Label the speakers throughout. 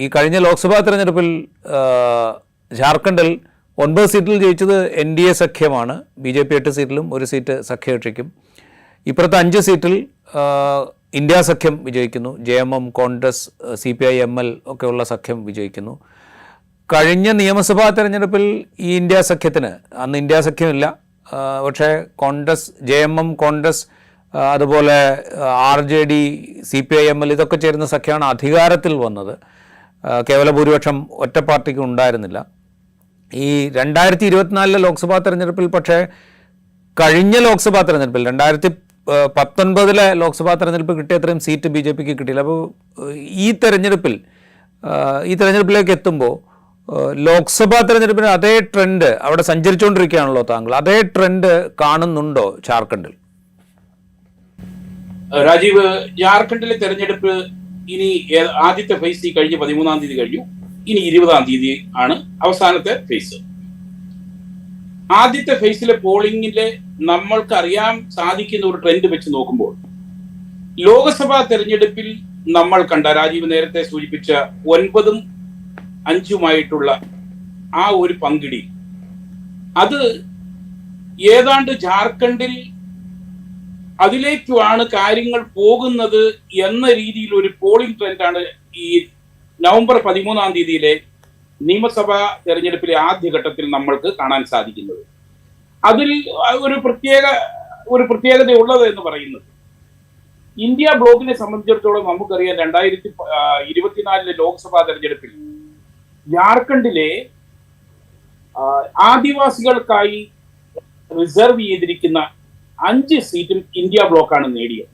Speaker 1: ഈ കഴിഞ്ഞ ലോക്സഭാ തെരഞ്ഞെടുപ്പിൽ ജാർഖണ്ഡിൽ ഒൻപത് സീറ്റിൽ ജയിച്ചത് എൻ ഡി എ സഖ്യമാണ്. ബി ജെ പി എട്ട് സീറ്റിലും ഒരു സീറ്റ് സഖ്യകക്ഷിക്കും. ഇപ്പുറത്തെ അഞ്ച് സീറ്റിൽ ഇന്ത്യ സഖ്യം വിജയിക്കുന്നു. J M M Congress C P I M L ഒക്കെയുള്ള സഖ്യം വിജയിക്കുന്നു. കഴിഞ്ഞ നിയമസഭാ തെരഞ്ഞെടുപ്പിൽ ഈ ഇന്ത്യ സഖ്യത്തിന് അന്ന് ഇന്ത്യ സഖ്യമില്ല പക്ഷേ Congress J M M Congress അതുപോലെ R J D C P I M L ഇതൊക്കെ ചേരുന്ന സഖ്യമാണ് അധികാരത്തിൽ വന്നത്. കേവല ഭൂരിപക്ഷം ഒറ്റ പാർട്ടിക്ക് ഉണ്ടായിരുന്നില്ല. ഈ രണ്ടായിരത്തി ഇരുപത്തിനാലിലെ ലോക്സഭാ തെരഞ്ഞെടുപ്പിൽ പക്ഷേ കഴിഞ്ഞ ലോക്സഭാ തെരഞ്ഞെടുപ്പിൽ രണ്ടായിരത്തി പത്തൊൻപതിലെ ലോക്സഭാ തെരഞ്ഞെടുപ്പിൽ കിട്ടിയ അത്രയും സീറ്റ് ബി ജെ പിക്ക് കിട്ടിയില്ല. അപ്പോൾ ഈ തെരഞ്ഞെടുപ്പിൽ ഈ തെരഞ്ഞെടുപ്പിലേക്ക് എത്തുമ്പോൾ ലോക്സഭാ തെരഞ്ഞെടുപ്പിന് അതേ ട്രെൻഡ് അവിടെ സഞ്ചരിച്ചുകൊണ്ടിരിക്കുകയാണല്ലോ താങ്കൾ. അതേ ട്രെൻഡ് കാണുന്നുണ്ടോ ജാർഖണ്ഡിൽ
Speaker 2: രാജീവ് ജാർഖണ്ഡിലെ തെരഞ്ഞെടുപ്പ് ഇനി ആദ്യത്തെ ഫേസ് ഈ കഴിഞ്ഞ പതിമൂന്നാം തീയതി കഴിഞ്ഞു. ഇനി ഇരുപതാം തീയതി ആണ് അവസാനത്തെ ഫേസ് ആദ്യത്തെ ഫേസിലെ പോളിംഗിലെ നമ്മൾക്ക് അറിയാൻ സാധിക്കുന്ന ഒരു ട്രെൻഡ് വെച്ച് നോക്കുമ്പോൾ ലോക്സഭാ തെരഞ്ഞെടുപ്പിൽ നമ്മൾ കണ്ട രാജീവ് നേരത്തെ സൂചിപ്പിച്ച ഒൻപതും അഞ്ചുമായിട്ടുള്ള ആ ഒരു പങ്കിടി. അത് ഏതാണ്ട് ജാർഖണ്ഡിൽ അതിലേക്കുമാണ് കാര്യങ്ങൾ പോകുന്നത് എന്ന രീതിയിൽ ഒരു പോളിംഗ് ട്രെൻഡാണ് ഈ നവംബർ പതിമൂന്നാം തീയതിയിലെ നിയമസഭാ തെരഞ്ഞെടുപ്പിലെ ആദ്യഘട്ടത്തിൽ നമ്മൾക്ക് കാണാൻ സാധിക്കുന്നത്. അതിൽ ഒരു പ്രത്യേക ഒരു പ്രത്യേകത ഉള്ളത് എന്ന് പറയുന്നത് ഇന്ത്യ ബ്ലോക്കിനെ സംബന്ധിച്ചിടത്തോളം നമുക്കറിയാം രണ്ടായിരത്തി ഇരുപത്തിനാലിലെ ലോക്സഭാ തെരഞ്ഞെടുപ്പിൽ ജാർഖണ്ഡിലെ ആദിവാസികൾക്കായി റിസർവ് ചെയ്തിരിക്കുന്ന അഞ്ച് സീറ്റും ഇന്ത്യ ബ്ലോക്കാണ് നേടിയത്.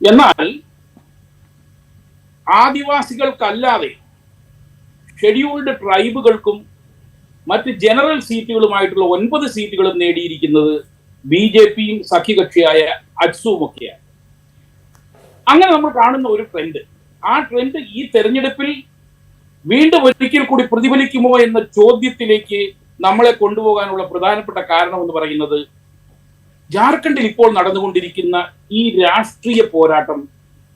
Speaker 2: എന്നാൽ ആദിവാസികൾക്കല്ലാതെ ഷെഡ്യൂൾഡ് ട്രൈബുകൾക്കും മറ്റ് ജനറൽ സീറ്റുകളുമായിട്ടുള്ള ഒൻപത് സീറ്റുകളും നേടിയിരിക്കുന്നത് ബി ജെ പിയും സഖ്യകക്ഷിയായ അറ്റ്സുമൊക്കെയാണ് അങ്ങനെ നമ്മൾ കാണുന്ന ഒരു ട്രെൻഡ്. ആ ട്രെൻഡ് ഈ തെരഞ്ഞെടുപ്പിൽ വീണ്ടും ഒരിക്കൽ കൂടി പ്രതിഫലിക്കുമോ എന്ന ചോദ്യത്തിലേക്ക് നമ്മളെ കൊണ്ടുപോകാനുള്ള പ്രധാനപ്പെട്ട കാരണം എന്ന് പറയുന്നത് ജാർഖണ്ഡിൽ ഇപ്പോൾ നടന്നുകൊണ്ടിരിക്കുന്ന ഈ രാഷ്ട്രീയ പോരാട്ടം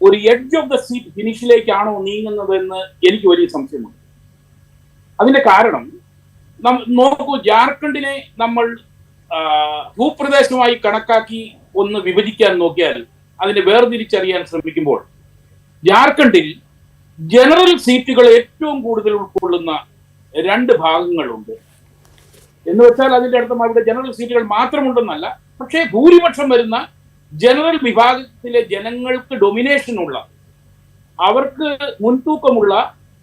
Speaker 2: ഒരു എഡ്ജ് ഓഫ് ദ സീറ്റ് ഫിനിഷിലേക്കാണോ നീങ്ങുന്നതെന്ന് എനിക്ക് വലിയ സംശയമുണ്ട്. അതിന്റെ കാരണം നോക്കൂ ജാർഖണ്ഡിനെ നമ്മൾ ഭൂപ്രദേശമായി കണക്കാക്കി ഒന്ന് വിഭജിക്കാൻ നോക്കിയാൽ അതിനെ വേർതിരിച്ചറിയാൻ ശ്രമിക്കുമ്പോൾ ജാർഖണ്ഡിൽ ജനറൽ സീറ്റുകൾ ഏറ്റവും കൂടുതൽ ഉൾക്കൊള്ളുന്ന രണ്ട് ഭാഗങ്ങളുണ്ട്. എന്ന് വെച്ചാൽ അതിന്റെ അർത്ഥം അവിടെ ജനറൽ സീറ്റുകൾ മാത്രമുണ്ടെന്നല്ല പക്ഷേ ഭൂരിപക്ഷം വരുന്ന ജനറൽ വിഭാഗത്തിലെ ജനങ്ങൾക്ക് ഡൊമിനേഷൻ ഉള്ള അവർക്ക് മുൻതൂക്കമുള്ള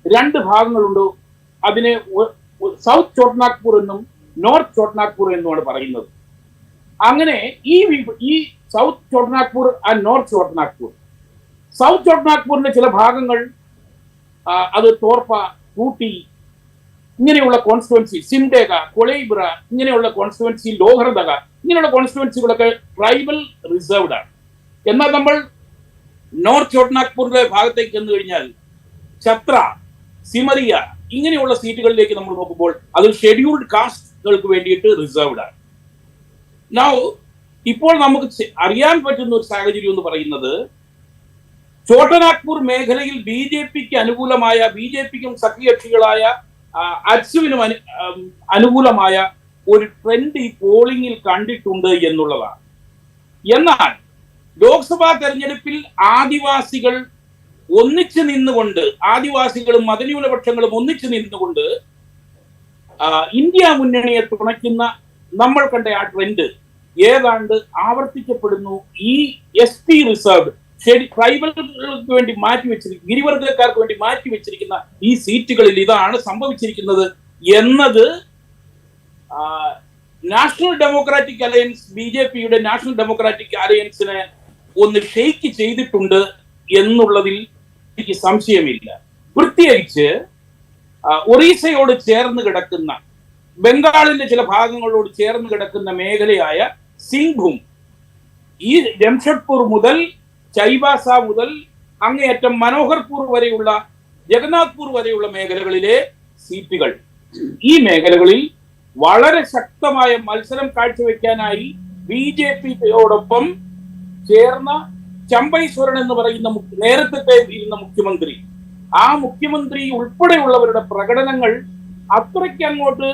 Speaker 2: രണ്ട് ഭാഗങ്ങളുണ്ട്. അതിനെ സൗത്ത് ചോട്ട്നാഗ്പൂർ എന്നും നോർത്ത് ചോട്ട്നാഗ്പൂർ എന്നുമാണ് പറയുന്നത്. അങ്ങനെ ഈ ഈ south Chotanagpur and north Chotanagpur. South ചോട്ട്നാഗ്പൂരിന്റെ ചില ഭാഗങ്ങൾ അത് തോർപ്പ ഊട്ടി ഇങ്ങനെയുള്ള കോൺസ്റ്റുവൻസി സിംഡേഗ കൊളൈബ്ര ഇങ്ങനെയുള്ള കോൺസ്റ്റുവൻസി ലോഹർദഗ ഇങ്ങനെയുള്ള കോൺസ്റ്റുവൻസികളൊക്കെ ട്രൈബൽ റിസർവ്ഡ് ആണ്. എന്നാൽ നമ്മൾ നോർത്ത് ചോട്ട്നാഗ്പൂരിന്റെ ഭാഗത്തേക്ക് ചെന്ന് കഴിഞ്ഞാൽ ഛത്ര സിമറിയ ഇങ്ങനെയുള്ള സീറ്റുകളിലേക്ക് നമ്മൾ നോക്കുമ്പോൾ അത് ഷെഡ്യൂൾഡ് കാസ്റ്റുകൾക്ക് വേണ്ടിയിട്ട് റിസർവ്ഡ് ആണ്. നൗ ഇപ്പോൾ നമുക്ക് അറിയാൻ പറ്റുന്ന ഒരു സാഹചര്യം എന്ന് പറയുന്നത് ചോട്ടനാഗ്പൂർ മേഖലയിൽ ബി ജെ പിക്ക് അനുകൂലമായ ബി ജെ പിക്കും സഖ്യകക്ഷികളായ അനു- അനുകൂലമായ ഒരു ട്രെൻഡ് ഈ പോളിംഗിൽ കണ്ടിട്ടുണ്ട് എന്നുള്ളതാണ്. എന്നാൽ ലോക്സഭാ തെരഞ്ഞെടുപ്പിൽ ആദിവാസികൾ ഒന്നിച്ചു നിന്നുകൊണ്ട് ആദിവാസികളും മതന്യൂനപക്ഷങ്ങളും ഒന്നിച്ചു നിന്നുകൊണ്ട് ഇന്ത്യ മുന്നണിയെ തുണയ്ക്കുന്ന നമ്മൾ കണ്ട ആ ട്രെൻഡ് ഏതാണ്ട് ആവർത്തിക്കപ്പെടുന്നു ഈ എസ് റിസർവ് ട്രൈബലുകൾക്ക് വേണ്ടി മാറ്റി വെച്ചിരിക്കുന്ന ഗിരിവർഗക്കാർക്ക് വേണ്ടി മാറ്റി വെച്ചിരിക്കുന്ന ഈ സീറ്റുകളിൽ ഇതാണ് സംഭവിച്ചിരിക്കുന്നത് എന്നത് national democratic alliance B J പിയുടെ നാഷണൽ ഡെമോക്രാറ്റിക് അലയൻസിനെ ഒന്ന് ഷെയ്ക്ക് ചെയ്തിട്ടുണ്ട് എന്നുള്ളതിൽ എനിക്ക് സംശയമില്ല. പ്രത്യേകിച്ച് ഒറീസയോട് ചേർന്ന് കിടക്കുന്ന ബംഗാളിന്റെ ചില ഭാഗങ്ങളോട് ചേർന്ന് കിടക്കുന്ന മേഖലയായ സിംഗ്ഭൂം ഈ ജംഷഡ്പൂർ മുതൽ ചൈബാസ മുതൽ അങ്ങേയറ്റം മനോഹർപൂർ വരെയുള്ള ജഗന്നാഥ്പൂർ വരെയുള്ള മേഖലകളിലെ സീറ്റുകൾ. ഈ മേഖലകളിൽ വളരെ ശക്തമായ മത്സരം കാഴ്ചവെക്കാനായി ബി ജെ പിയോടൊപ്പം ചേർന്ന ചമ്പൈശ്വരൻ എന്ന് പറയുന്ന നേരത്തെ ഇരുന്ന മുഖ്യമന്ത്രി. ആ മുഖ്യമന്ത്രി ഉൾപ്പെടെയുള്ളവരുടെ പ്രകടനങ്ങൾ അത്രയ്ക്ക് അങ്ങോട്ട്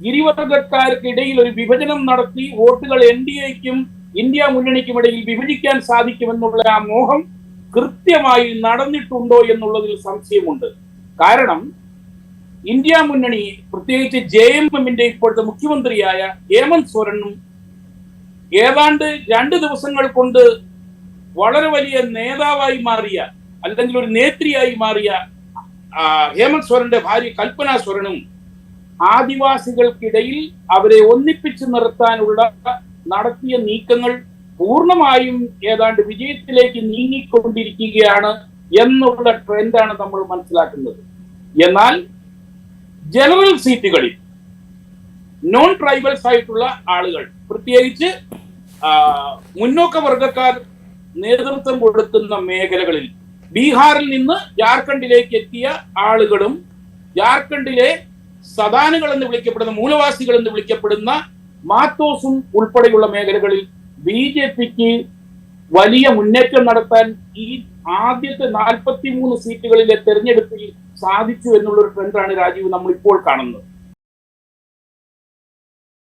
Speaker 2: ഗിരിവർഗക്കാർക്കിടയിൽ ഒരു വിഭജനം നടത്തി വോട്ടുകൾ എൻ ഡി എക്കും ഇന്ത്യ മുന്നണിക്കുമിടയിൽ വിഭജിക്കാൻ സാധിക്കുമെന്നുള്ള ആ മോഹം കൃത്യമായി നടന്നിട്ടുണ്ടോ എന്നുള്ളതിൽ സംശയമുണ്ട്. കാരണം ഇന്ത്യ മുന്നണി പ്രത്യേകിച്ച് ജെ എം എമ്മിന്റെ ഇപ്പോഴത്തെ മുഖ്യമന്ത്രിയായ ഹേമന്ത് സോരനും ഏതാണ്ട് രണ്ട് ദിവസങ്ങൾ കൊണ്ട് വളരെ വലിയ നേതാവായി മാറിയ അല്ലെങ്കിൽ ഒരു നേത്രിയായി മാറിയ ഹേമന്ത് സോരന്റെ ഭാര്യ കൽപ്പന സോരനും ആദിവാസികൾക്കിടയിൽ അവരെ ഒന്നിപ്പിച്ചു നിർത്താനുള്ള നടത്തിയ നീക്കങ്ങൾ പൂർണമായും ഏതാണ്ട് വിജയത്തിലേക്ക് നീങ്ങിക്കൊണ്ടിരിക്കുകയാണ് എന്നുള്ള ട്രെൻഡാണ് നമ്മൾ മനസ്സിലാക്കുന്നത്. എന്നാൽ ജനറൽ സീറ്റുകളിൽ നോൺ ട്രൈബൽസ് ആയിട്ടുള്ള ആളുകൾ പ്രത്യേകിച്ച് മുന്നോക്ക വർഗക്കാർ നേതൃത്വം കൊടുക്കുന്ന മേഖലകളിൽ ബീഹാറിൽ നിന്ന് ജാർഖണ്ഡിലേക്ക് എത്തിയ ആളുകളും ജാർഖണ്ഡിലെ സദാനുകൾ എന്ന് വിളിക്കപ്പെടുന്ന മൂലവാസികൾ എന്ന് വിളിക്കപ്പെടുന്ന മാത്തോസും ഉൾപ്പെടെയുള്ള മേഖലകളിൽ ബി ജെ പിക്ക് വലിയ മുന്നേറ്റം നടത്താൻ ഈ ആദ്യത്തെ നാൽപ്പത്തി മൂന്ന് സീറ്റുകളിലെ തെരഞ്ഞെടുപ്പിൽ സാധിച്ചു എന്നുള്ള ഒരു ട്രെൻഡാണ് രാജീവ് നമ്മൾ ഇപ്പോൾ കാണുന്നത്.